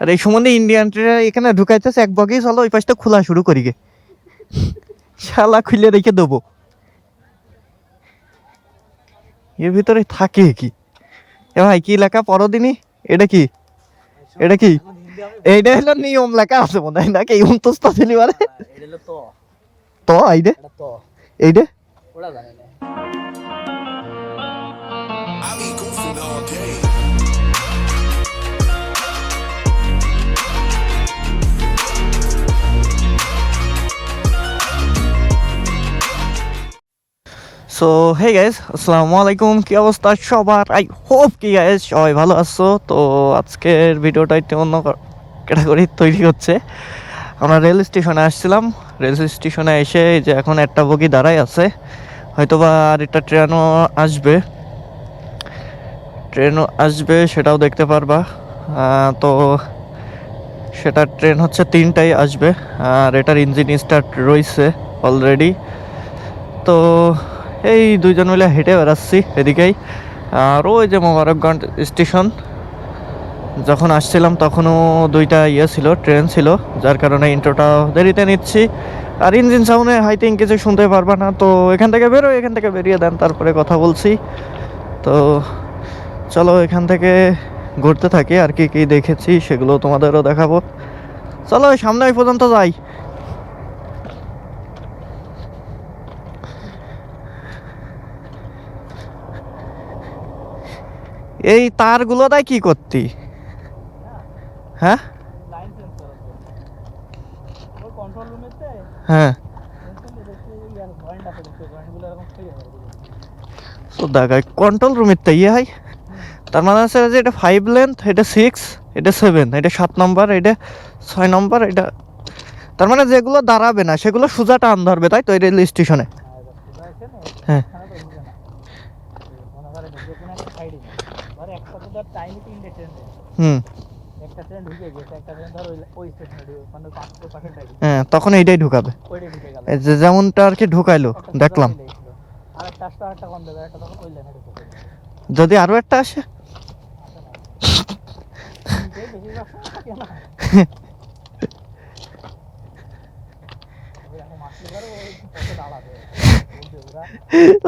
আর এই সম্বন্ধে Indian train এখানে ঢুকাইতেছে এক বগেই চলো ওই পাশটা খোলা শুরু করি গে। শালা খুলে রেখে দেবো। এর ভিতরে থাকে কি? এ ভাই কি লেখা? পরদিনই? এটা কি? এটা কি? এইটা হলো নিয়ম লেখা আছে মনে হয় নাকি? উনতস্ত ছিলি মানে? তো। এইটা? এইটা? সো হে গাইস আসসালামু আলাইকুম কি অবস্থা সবার? আই হোপ কি গাইস সবাই ভালো আছো। তো আজকের ভিডিওটা একটু অন্য ক্যাটাগরি তৈরি হচ্ছে। আমরা রেল স্টেশনে আসছিলাম। রেল স্টেশনে এসে যে এখন একটা বগি দাঁড়াই আছে। হয়তোবা আর একটা ট্রেনও আসবে। ট্রেনও আসবে, সেটাও দেখতে পারবা। তো সেটা ট্রেন হচ্ছে তিনটাই আসবে। আর এটার ইঞ্জিন স্টার্ট রয়েছে অলরেডি তো এই দুইজন মিলে হেঁটে বেড়াচ্ছি এদিকেই। আর ওই যে মোবারকগঞ্জ স্টেশন, যখন আসছিলাম তখনও দুইটা ইয়ে ছিল, ট্রেন ছিল, যার কারণে ইন্ট্রোটা দেরিতে নিচ্ছি। আর ইঞ্জিন সাউন্ডে থিঙ্ক কিছু শুনতে পারবা না, তো এখান থেকে বেরো এখান থেকে বেরিয়ে দেন, তারপরে কথা বলছি। তো চলো এখান থেকে ঘুরতে থাকি, আর কি কি দেখেছি সেগুলো তোমাদেরও দেখাবো। চলো, সামনে ওই পর্যন্ত যাই। এই তারগুলো তাই কি করতি? হ্যাঁ? হ্যাঁ। তো কন্ট্রোল রুমের তাই ইয়ে হয়। তার মানে আছে যে এটা ফাইভ লেন্থ এটা সিক্স এটা সেভেন এটা সাত নম্বর এটা ছয় নম্বর এটা তার মানে যেগুলো দাঁড়াবে না, সেগুলো সোজা টান ধরবে তাই তো? রেল স্টেশনে হ্যাঁ। হুম। একটা ট্রেন ঢুকে গেছে একটা ট্রেন ধর ওই- স্টেশনে ঢুকে মানে পাঁচ- পাশেরটাই হ্যাঁ তখন এইটাই ঢুকাবে। ওইটাই ঢুকে গেল। এই যে যেমনটা আর কি ঢুকাইলো দেখলাম। আর একটা আসতো আর একটা কম দেবে একটা তখন ওই লাইনে ঢুকে যদি আরও একটা আসে?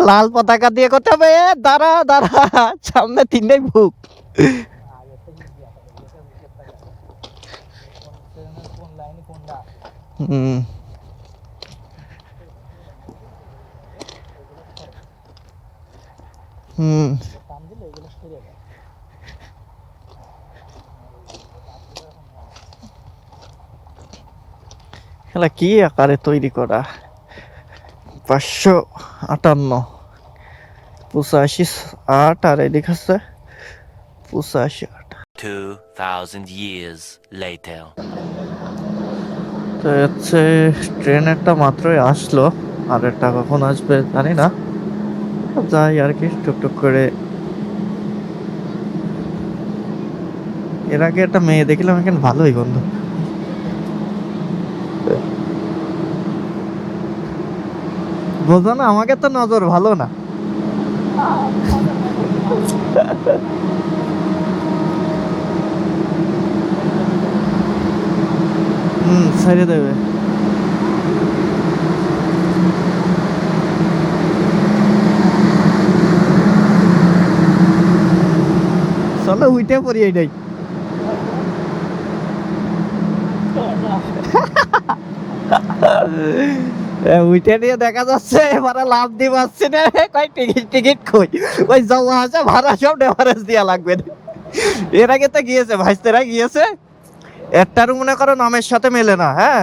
লাল পতাকা দিয়ে করতে হবে। দাঁড়া দাঁড়া সামনে তিনটাই বুক খেলা কি আকারে তৈরি করা? পাঁচশো আটান্ন পঁচাশি আট আর এদিক আছে পঁচাশি আট 2,000 years later. তো হচ্ছে ট্রেন একটা মাত্রই আসলো আর একটা কখন আসবে জানি না। যাই আর কি টুকটুক করে। এর আগে একটা মেয়ে দেখলাম এখানে ভালোই বন্ধু। বোঝো না আমাকে তো নজর ভালো না। হুম ছেড়ে দেবে। চলো উইটে পড়ি এটাই। উইটে নিয়ে দেখা যাচ্ছে, এবারে লাভ দিয়ে পাচ্ছি না। কই, টিকিট টিকিট কই? ওই জমা আছে, ভাড়া সব ডেভারেজ দিয়া লাগবে। এর আগে তো গিয়েছে, ভাইস্তেরা গিয়েছে। একটারও মনে করো নামের সাথে মেলে না হ্যাঁ?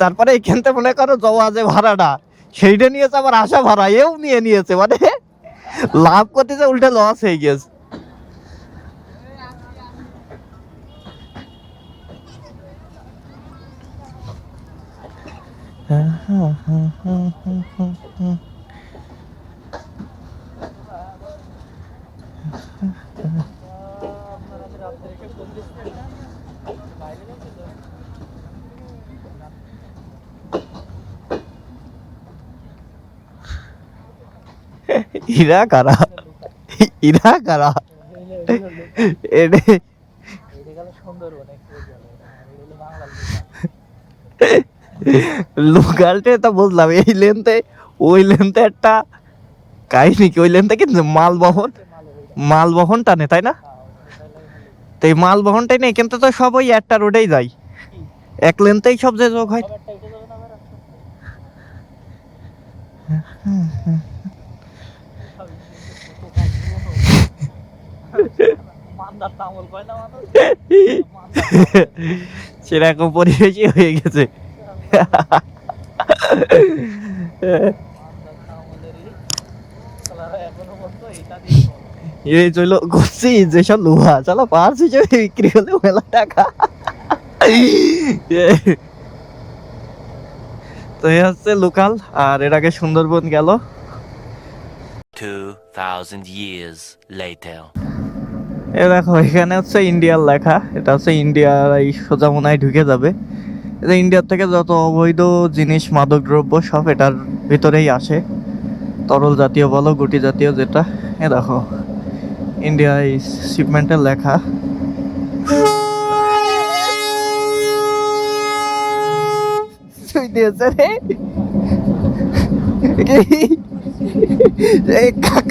তারপরে এখান থেকে মনে করো জমা যে ভাড়াটা। সেইটা নিয়েছে আবার আশা ভাড়া, এও নিয়ে নিয়েছে মানে লাভ করতেছে উল্টে লস হয়ে গিয়েছে আপনারা রাত্রে রেখে ফোন দিচ্ছেন না বাইরে যাচ্ছে তো ইরা কারা ইরা কারা এটা হলো বাংলার লোকাল ট্রেন তো বুঝলাম এই লেনতে ওই একটা কাহিনী কি? ওই লেনতে কি? মাল বহন মাল বহন টানে, তাই না? তো এই মাল বহনটাই নেই কিন্তু তো সব ওই একটা রোডেই যায়। এক লেনতেই সব যে যোগ হয় ব্যাপারটা উঠে যাবে না আবার মান্দার তামল কয় না মানুষ সেরকম পরিবেশই হয়ে গেছে। এই চলো করছি যেসব লোহা চলো পাঁচ হিসেবে বিক্রি হলে মেলা টাকা তো এই হচ্ছে লোকাল আর এর আগে সুন্দরবন গেল 2,000 years later. এ দেখো, এখানে হচ্ছে ইন্ডিয়ার লেখা। এটা হচ্ছে ইন্ডিয়ার এই সোজা মনে হয় ঢুকে যাবে। এটা ইন্ডিয়ার থেকে যত অবৈধ জিনিস মাদক দ্রব্য সব এটার ভিতরেই আসে। তরল জাতীয় বলো, গুটি জাতীয় যেটা। এ দেখো ইন্ডিয়া এই শিপমেন্টের লেখা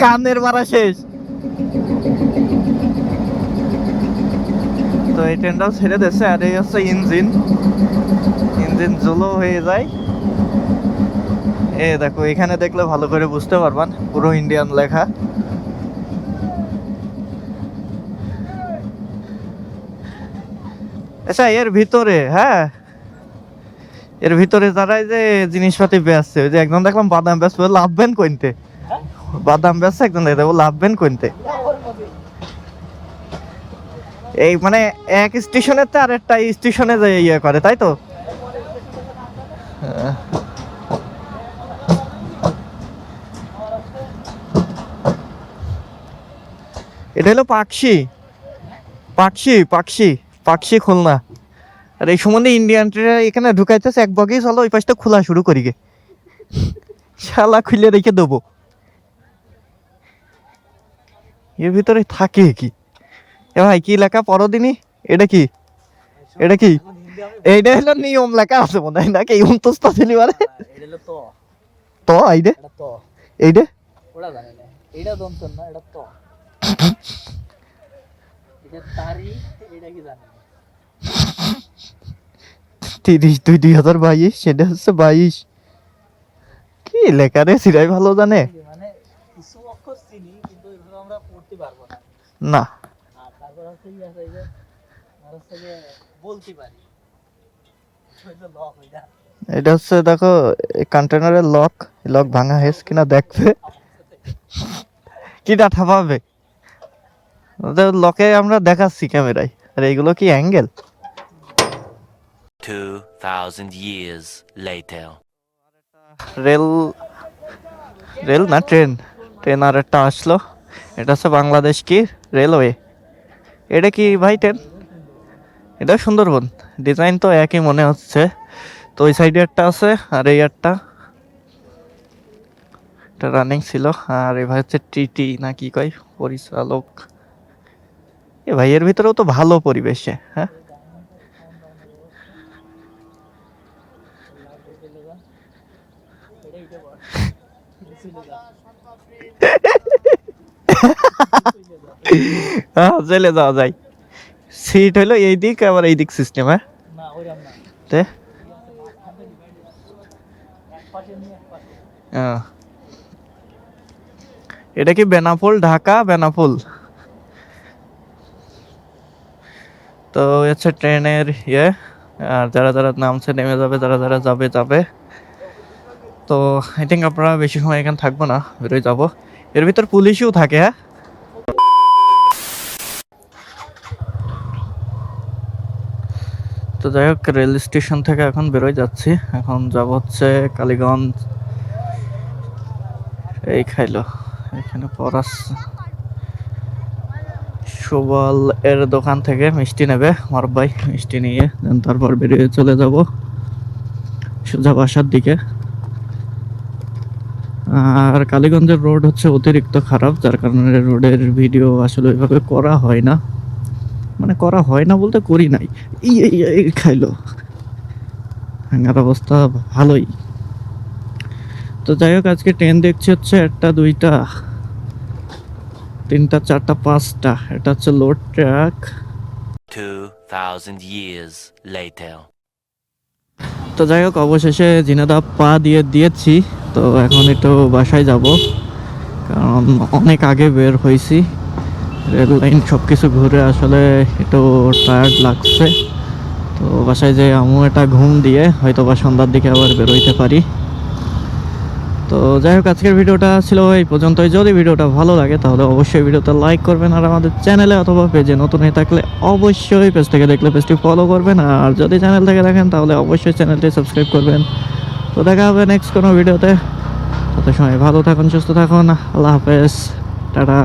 কানের মারা শেষ। তো এই ট্রেনটাও ছেড়ে দিচ্ছে আর এই হচ্ছে ইঞ্জিন। ইঞ্জিন জলো হয়ে যায়। এ দেখো এখানে দেখলে ভালো করে বুঝতে পারবান পুরো ইন্ডিয়ান লেখা। আচ্ছা এর ভিতরে হ্যাঁ? এর ভিতরে যারা এই যে জিনিসপাতি বেচছে ওই যে একজন দেখলাম বাদাম বেচবে লাভবেন কইতে বাদাম বেচছে একজন দেখতে লাভবেন কইতে এই মানে এক স্টেশনের তো আরেকটা স্টেশনে যে ইয়ে করে, তাই তো। এটা হলো পাকশি পাকশি পাকশি পাকশি খুলনা। আর এই সম্বন্ধে ইন্ডিয়ান ট্রেন এখানে ঢুকাইতেছে, এক বগেই চলো, ওই পাশটা খোলা শুরু করি গে। শালা খুলে রেখে দেবো। এর ভিতরে থাকে কি? এ ভাই কি লেখা? পরদিনই এটা কি? এটা কি? এইটা হলো নিয়ম লেখা আছে মনে হয় নাকি? উনতস্তা ছিলি মানে তো তো এইটা? এইটা? ওরা জানে না। এটা দন্তন না এটা তো। এটা তারি এটা কি জানে তিরিশ দুই দুই হাজার বাইশ সেটা হচ্ছে বাইশ। কি লেখা রে সিরাই ভালো জানে। মানে কিছু অক্ষর চিনি কিন্তু আমরা পড়তে পারব না। না। আর হচ্ছে কি আছে যে আর হচ্ছে যে বলতে পারি। হয়তো লক যায় এটা হচ্ছে দেখো কন্টেনারের লক লক ভাঙা হয়েছে কিনা দেখবে কি ডাটা পাবে লকে আমরা দেখাচ্ছি ক্যামেরায়। আর এইগুলো কি angle 2,000 years later. Rail rail না ট্রেন? ট্রেন আর একটা আসলো। এটা হচ্ছে বাংলাদেশ কি? রেলওয়ে এটা কি ভাই ট্রেন এটা সুন্দরবন। ডিজাইন তো একই মনে হচ্ছে। তো ওই সাইডে একটা আছে আর এই একটা এটা রানিং ছিল। আর এ ভাই হচ্ছে টিটি না কি কয়? পরিচালক। এ ভাই, এর ভিতরেও তো ভালো পরিবেশে হ্যাঁ? হ্যাঁ চলে যাওয়া যায়। সিট হলো এই দিক আবার এই দিক সিস্টেম হ্যাঁ। এটা কি বেনাপোল ঢাকা বেনাপোল? তো হচ্ছে ট্রেনের ইয়ে আর যারা যারা নামছে নেমে যাবে যারা যারা যাবে যাবে। তো আই থিঙ্ক আপনারা বেশি সময় এখানে থাকব না বেরোয় যাব। এর ভিতর পুলিশও থাকে হ্যাঁ? তো যাই হোক রেল স্টেশন থেকে এখন বেরোয় যাচ্ছি। এখন যাব হচ্ছে কালীগঞ্জ। এই খাইলো। এখানে পরাস। সুবল এর দোকান থেকে মিষ্টি নেবে আমার ভাই। মিষ্টি নিয়ে দেন, তারপর বেরিয়ে চলে যাব সোজা বাসার দিকে। আর কালীগঞ্জের রোড হচ্ছে অতিরিক্ত খারাপ, যার কারণে রোডের ভিডিও আসলে ওইভাবে করা হয় না। মানে করা হয় না বলতে করি নাই। এই, খাইলো। ভাঙার অবস্থা ভালোই। তো যাই হোক আজকে ট্রেন দেখছি হচ্ছে একটা দুইটা তিনটা চারটা পাঁচটা। এটা হচ্ছে লোড ট্র্যাক 2,000 years later. তো যাই হোক অবশেষে জিনাদা পা দিয়ে দিয়েছি। তো এখন একটু বাসায় যাব। কারণ অনেক আগে বের হয়েছি। রেল লাইন সব কিছু ঘুরে আসলে একটু টায়ার্ড লাগছে। তো বাসায় যে আমু একটা ঘুম দিয়ে হয়তো বা সন্ধ্যার দিকে আবার বেরোইতে পারি। তো যাই হোক, আজকের ভিডিওটা ছিল এই পর্যন্তই। যদি ভিডিওটা ভালো লাগে, তাহলে অবশ্যই ভিডিওতে লাইক করবেন আর আমাদের চ্যানেলে অথবা পেজে নতুন হয়ে থাকলে অবশ্যই পেজ থেকে দেখলে পেজটি ফলো করবেন। আর যদি চ্যানেল থেকে দেখেন, তাহলে অবশ্যই চ্যানেলটি সাবস্ক্রাইব করবেন। তো দেখা হবে নেক্সট কোনো ভিডিওতে। তত সময় ভালো থাকুন, সুস্থ থাকুন। আল্লাহ হাফেজ। টাটা।